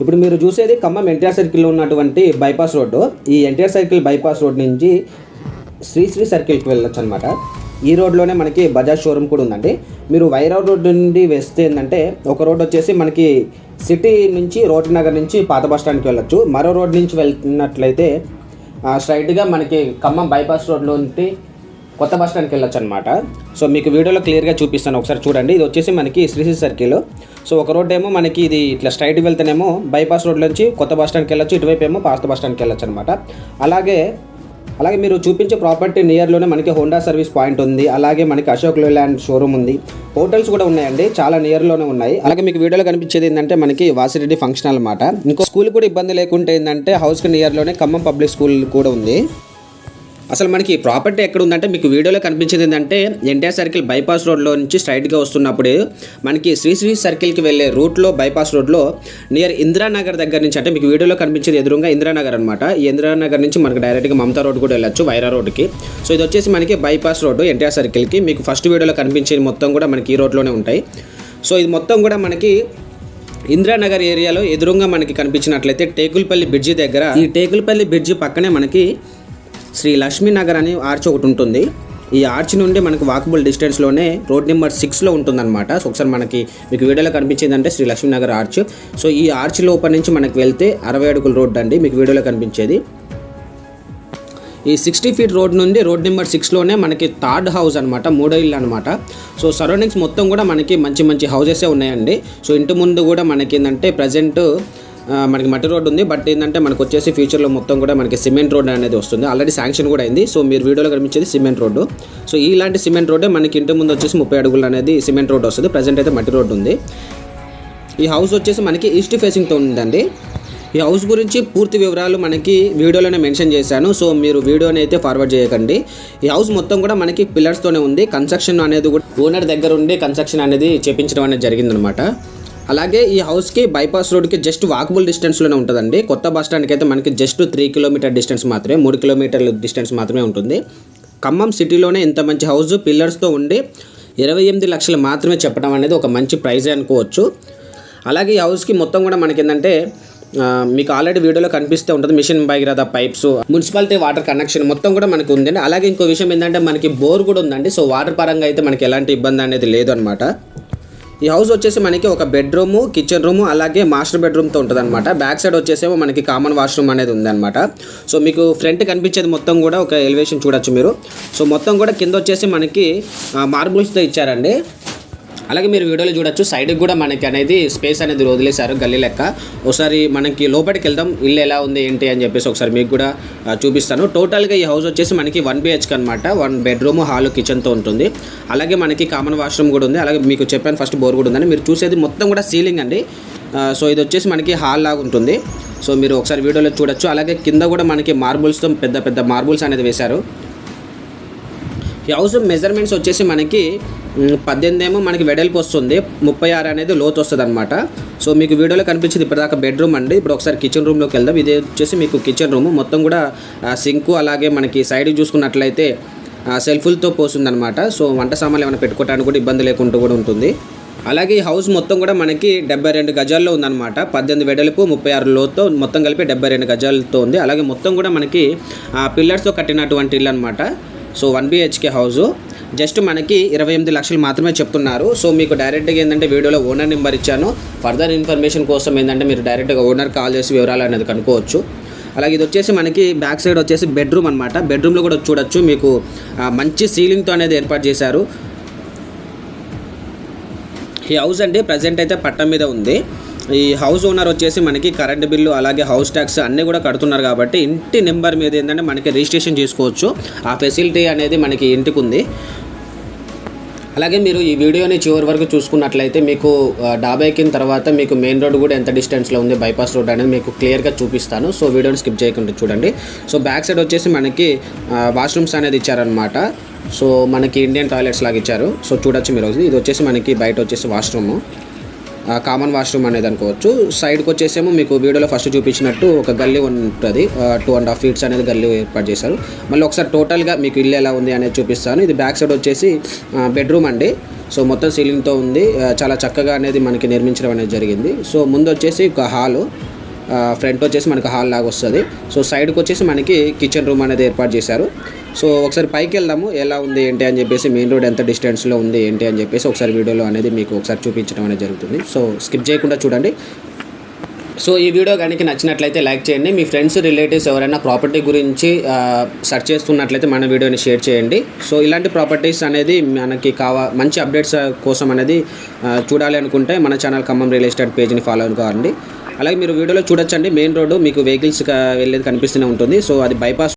ఇప్పుడు మీరు చూసేది ఖమ్మం ఎన్టీఆర్ సర్కిల్లో ఉన్నటువంటి బైపాస్ రోడ్డు. ఈ ఎన్టీఆర్ సర్కిల్ బైపాస్ రోడ్ నుంచి శ్రీశ్రీ సర్కిల్కి వెళ్ళొచ్చు అనమాట ఈ రోడ్లోనే మనకి బజాజ్ షోరూమ్ కూడా ఉందండి. మీరు వైరా రోడ్ నుండి వేస్తే ఏంటంటే ఒక రోడ్ వచ్చేసి మనకి సిటీ నుంచి రోడ్ నగర్ నుంచి పాత బస్ స్టాండ్కి వెళ్ళొచ్చు. మరో రోడ్ నుంచి వెళ్తున్నట్లయితే స్ట్రైట్గా మనకి ఖమ్మం బైపాస్ రోడ్లో ఉంటే కొత్త బస్ స్టాండ్కి వెళ్ళొచ్చు అనమాట సో మీకు వీడియోలో క్లియర్గా చూపిస్తాను. ఒకసారి చూడండి. ఇది వచ్చేసి మనకి శ్రీశ్రీ సర్కిల్. సో ఒక రోడ్ ఏమో మనకి ఇది ఇట్లా స్ట్రైట్ వెళ్తేనేమో బైపాస్ రోడ్ నుంచి కొత్త బస్ స్టాండ్కి వెళ్ళొచ్చు. ఇటువైపు ఏమో పాత బస్ స్టాండ్కి వెళ్ళొచ్చు అనమాట అలాగే అలాగే మీరు చూపించే ప్రాపర్టీ నియర్లోనే మనకి హోండా సర్వీస్ పాయింట్ ఉంది. అలాగే మనకి అశోక్ లేలాండ్ షోరూమ్ ఉంది. హోటల్స్ కూడా ఉన్నాయండి. చాలా నియర్లోనే ఉన్నాయి. అలాగే మీకు వీడియోలో కనిపించేది ఏంటంటే మనకి వాసిరెడ్డి ఫంక్షన్ అనమాట ఇంకో స్కూల్ కూడా ఇబ్బంది లేకుంటే ఏంటంటే హౌస్కి నియర్లోనే ఖమ్మం పబ్లిక్ స్కూల్ కూడా ఉంది. అసలు మనకి ప్రాపర్టీ ఎక్కడ ఉందంటే మీకు వీడియోలో కనిపించింది ఏంటంటే ఎన్టీఆర్ సర్కిల్ బైపాస్ రోడ్లో నుంచి స్ట్రైట్గా వస్తున్నప్పుడు మనకి శ్రీశ్రీ సర్కిల్కి వెళ్ళే రూట్లో బైపాస్ రోడ్లో నియర్ ఇందిరానగర్ దగ్గర నుంచి అంటే మీకు వీడియోలో కనిపించేది ఎదురుగా ఇందిరానగర్ అనమాట ఈ ఇందిరానగర్ నుంచి మనకి డైరెక్ట్గా మమతా రోడ్ కూడా వెళ్ళొచ్చు వైరా రోడ్కి సో ఇది వచ్చేసి మనకి బైపాస్ రోడ్డు ఎన్టీఆర్ సర్కిల్కి మీకు ఫస్ట్ వీడియోలో కనిపించేది మొత్తం కూడా మనకి ఈ రోడ్లోనే ఉంటాయి. సో ఇది మొత్తం కూడా మనకి ఇందిరానగర్ ఏరియాలో ఎదురుగా మనకి కనిపించినట్లయితే టేకులపల్లి బ్రిడ్జి దగ్గర ఈ టేకులపల్లి బ్రిడ్జి పక్కనే మనకి శ్రీ లక్ష్మీనగర్ అని ఆర్చ్ ఒకటి ఉంటుంది. ఈ ఆర్చ్ నుండి మనకు వాకబుల్ డిస్టెన్స్లోనే రోడ్ నెంబర్ సిక్స్లో ఉంటుందన్నమాట. సో ఒకసారి మనకి మీకు వీడియోలో కనిపించేదంటే శ్రీ లక్ష్మీనగర్ ఆర్చ్. సో ఈ ఆర్చ్ లోపల నుంచి మనకి వెళ్తే అరవై అడుగుల రోడ్ అండి. మీకు వీడియోలో కనిపించేది. ఈ సిక్స్టీ ఫీట్ రోడ్ నుండి రోడ్ నెంబర్ సిక్స్లోనే మనకి థర్డ్ హౌస్ అనమాట మూడో ఇల్లు అనమాట సో సరౌండింగ్స్ మొత్తం కూడా మనకి మంచి మంచి హౌజెసే ఉన్నాయండి. సో ఇంటి ముందు కూడా మనకి ఏంటంటే ప్రజెంట్ మనకి మట్టి రోడ్ ఉంది. బట్ ఏంటంటే మనకు వచ్చేసి ఫ్యూచర్లో మొత్తం కూడా మనకి సిమెంట్ రోడ్ అనేది వస్తుంది. ఆల్రెడీ శాంక్షన్ కూడా అయింది. సో మీరు వీడియోలో కనిపించేది సిమెంట్ రోడ్డు. సో ఇలాంటి సిమెంట్ రోడ్డే మనకి ఇంటి ముందు వచ్చేసి ముప్పై అడుగులు అనేది సిమెంట్ రోడ్ వస్తుంది. ప్రజెంట్ అయితే మట్టి రోడ్ ఉంది. ఈ హౌస్ వచ్చేసి మనకి ఈస్ట్ ఫేసింగ్తో ఉందండి. ఈ హౌస్ గురించి పూర్తి వివరాలు మనకి వీడియోలోనే మెన్షన్ చేశాను. సో మీరు వీడియోని అయితే ఫార్వర్డ్ చేయకండి. ఈ హౌస్ మొత్తం కూడా మనకి పిల్లర్స్తోనే ఉంది. కన్స్ట్రక్షన్ అనేది కూడా ఓనర్ దగ్గర ఉండి కన్స్ట్రక్షన్ అనేది చేపించడం అనేది జరిగిందనమాట. అలాగే ఈ హౌస్కి బైపాస్ రోడ్కి జస్ట్ వాకబుల్ డిస్టెన్స్లోనే ఉంటుందండి. కొత్త బస్ స్టాండ్కి అయితే మనకి జస్ట్ త్రీ కిలోమీటర్ డిస్టెన్స్ మాత్రమే మూడు కిలోమీటర్ల డిస్టెన్స్ మాత్రమే ఉంటుంది. ఖమ్మం సిటీలోనే ఇంత మంచి హౌస్ పిల్లర్స్తో ఉండి ఇరవై ఎనిమిది లక్షలు మాత్రమే చెప్పడం అనేది ఒక మంచి ప్రైజే అనుకోవచ్చు. అలాగే ఈ హౌస్కి మొత్తం కూడా మనకి ఏంటంటే మీకు ఆల్రెడీ వీడియోలో కనిపిస్తే ఉంటుంది mission Bhagiratha pipes municipality water connection మొత్తం కూడా మనకు ఉందండి. అలాగే ఇంకో విషయం ఏంటంటే మనకి బోర్ కూడా ఉందండి. సో వాటర్ పరంగా అయితే మనకి ఎలాంటి ఇబ్బంది అనేది లేదు అనమాట ఈ హౌస్ వచ్చేసి మనకి ఒక బెడ్రూము కిచెన్ రూము అలాగే మాస్టర్ బెడ్రూమ్తో ఉంటుంది అనమాట బ్యాక్ సైడ్ వచ్చేసేమో మనకి కామన్ వాష్రూమ్ అనేది ఉందన్నమాట. సో మీకు ఫ్రంట్ కనిపించేది మొత్తం కూడా ఒక ఎలివేషన్ చూడొచ్చు మీరు. సో మొత్తం కూడా కింద వచ్చేసి మనకి మార్బుల్స్తో ఇచ్చారండి. అలాగే మీరు వీడియోలో చూడొచ్చు సైడ్కి కూడా మనకి అనేది స్పేస్ అనేది వదిలేశారు గల్లీ లెక్క. ఒకసారి మనకి లోపలికి వెళ్దాం ఇల్లు ఎలా ఉంది ఏంటి అని చెప్పేసి ఒకసారి మీకు కూడా చూపిస్తాను. టోటల్గా ఈ హౌస్ వచ్చేసి మనకి వన్ బిహెచ్కే అనమాట వన్ బెడ్రూమ్ హాల్ కిచెన్తో ఉంటుంది. అలాగే మనకి కామన్ వాష్రూమ్ కూడా ఉంది. అలాగే మీకు చెప్పాను ఫస్ట్ బోర్ కూడా ఉందని. మీరు చూసేది మొత్తం కూడా సీలింగ్ అండి. సో ఇది వచ్చేసి మనకి హాల్ లాగా ఉంటుంది. సో మీరు ఒకసారి వీడియోలో చూడొచ్చు. అలాగే కింద కూడా మనకి మార్బుల్స్తో పెద్ద పెద్ద మార్బుల్స్ అనేది వేశారు. హౌస్ మెజర్మెంట్స్ వచ్చేసి మనకి పద్దెనిమిది ఏమో మనకి వెడల్పు వస్తుంది. ముప్పై ఆరు అనేది లోతు వస్తుంది అనమాట సో మీకు వీడియోలో కనిపించింది ఇప్పటిదాకా బెడ్రూమ్ అండి. ఇప్పుడు ఒకసారి కిచెన్ రూమ్లోకి వెళ్దాం. ఇది వచ్చేసి మీకు కిచెన్ రూమ్ మొత్తం కూడా సింకు అలాగే మనకి సైడ్ చూసుకున్నట్లయితే సెల్ఫులతో పోస్తుందన్నమాట. సో వంట సామాన్లు ఏమైనా పెట్టుకోవడానికి కూడా ఇబ్బంది లేకుండా కూడా ఉంటుంది. అలాగే ఈ హౌస్ మొత్తం కూడా మనకి డెబ్బై రెండు గజాల్లో ఉందన్నమాట. పద్దెనిమిది వెడల్పు ముప్పై ఆరు లోతో మొత్తం కలిపి డెబ్బై రెండు గజాలతో ఉంది. అలాగే మొత్తం కూడా మనకి పిల్లర్స్తో కట్టినటువంటి ఇల్లు అనమాట so one BHK house just మనకి ఇరవై ఎనిమిది లక్షలు మాత్రమే చెప్తున్నారు. సో మీకు డైరెక్ట్గా ఏంటంటే వీడియోలో ఓనర్ నెంబర్ ఇచ్చాను. ఫర్దర్ ఇన్ఫర్మేషన్ కోసం ఏంటంటే మీరు డైరెక్ట్గా ఓనర్ కాల్ చేసి వివరాలు అనేది కనుక్కోవచ్చు. అలాగే ఇది వచ్చేసి మనకి బ్యాక్ సైడ్ వచ్చేసి బెడ్రూమ్ అనమాట బెడ్రూమ్లో కూడా చూడొచ్చు మీకు మంచి సీలింగ్తో అనేది ఏర్పాటు చేశారు. ఈ హౌస్ అండి ప్రజెంట్ అయితే పట్టం మీద ఉంది. ఈ హౌస్ ఓనర్ వచ్చేసి మనకి కరెంట్ బిల్లు అలాగే హౌస్ ట్యాక్స్ అన్నీ కూడా కడుతున్నారు కాబట్టి ఇంటి నెంబర్ మీద ఏంటంటే మనకి రిజిస్ట్రేషన్ చేసుకోవచ్చు. ఆ ఫెసిలిటీ అనేది మనకి ఇంటికి ఉంది అలాగే మీరు ఈ వీడియోని చివరి వరకు చూసుకున్నట్లయితే మీకు డాబా ఎక్కిన తర్వాత మీకు మెయిన్ రోడ్ కూడా ఎంత డిస్టెన్స్లో ఉంది బైపాస్ రోడ్ అనేది మీకు క్లియర్గా చూపిస్తాను. సో వీడియోని స్కిప్ చేయకుండా చూడండి. సో బ్యాక్ సైడ్ వచ్చేసి మనకి వాష్రూమ్స్ అనేది ఇచ్చారనమాట సో మనకి ఇండియన్ టాయిలెట్స్ లాగా ఇచ్చారు. సో చూడొచ్చు మీరు. ఇది వచ్చేసి మనకి బయట వచ్చేసి వాష్రూము. కామన్ వాష్రూమ్ అనేది అనుకోవచ్చు. సైడ్కి వచ్చేసేమో మీకు వీడియోలో ఫస్ట్ చూపించినట్టు ఒక గల్లీ ఉంటుంది. టూ అండ్ హాఫ్ ఫీట్స్ అనేది గల్లీ ఏర్పాటు చేశారు. మళ్ళీ ఒకసారి టోటల్గా మీకు ఇల్లు ఎలా ఉంది అనేది చూపిస్తాను. ఇది బ్యాక్ సైడ్ వచ్చేసి బెడ్రూమ్ అండి. సో మొత్తం సీలింగ్తో ఉంది. చాలా చక్కగా అనేది మనకి నిర్మించడం అనేది జరిగింది. సో ముందు వచ్చేసి ఒక హాలు ఫ్రంట్ వచ్చేసి మనకి హాల్ లాగా వస్తుంది. సో సైడ్కి వచ్చేసి మనకి కిచెన్ రూమ్ అనేది ఏర్పాటు చేశారు. సో ఒకసారి పైకి వెళ్దాము ఎలా ఉంది ఏంటి అని చెప్పేసి మెయిన్ రోడ్ ఎంత డిస్టెన్స్లో ఉంది ఏంటి అని చెప్పేసి ఒకసారి వీడియోలో అనేది మీకు ఒకసారి చూపించడం అనేది జరుగుతుంది. సో స్కిప్ చేయకుండా చూడండి. సో ఈ వీడియో కనుక నచ్చినట్లయితే లైక్ చేయండి. మీ ఫ్రెండ్స్ రిలేటివ్స్ ఎవరైనా ప్రాపర్టీ గురించి సెర్చ్ చేస్తున్నట్లయితే మన వీడియోని షేర్ చేయండి. సో ఇలాంటి ప్రాపర్టీస్ అనేది మనకి కావా మంచి అప్డేట్స్ కోసం అనేది చూడాలి అనుకుంటే మన ఛానల్ ఖమ్మం రియల్ ఎస్టేట్ పేజ్ని ఫాలో కావండి. అలాగే మీరు వీడియోలో చూడొచ్చండి మెయిన్ రోడ్డు మీకు వెహికల్స్ వెళ్ళేది కనిపిస్తూనే ఉంటుంది. సో అది బైపాస్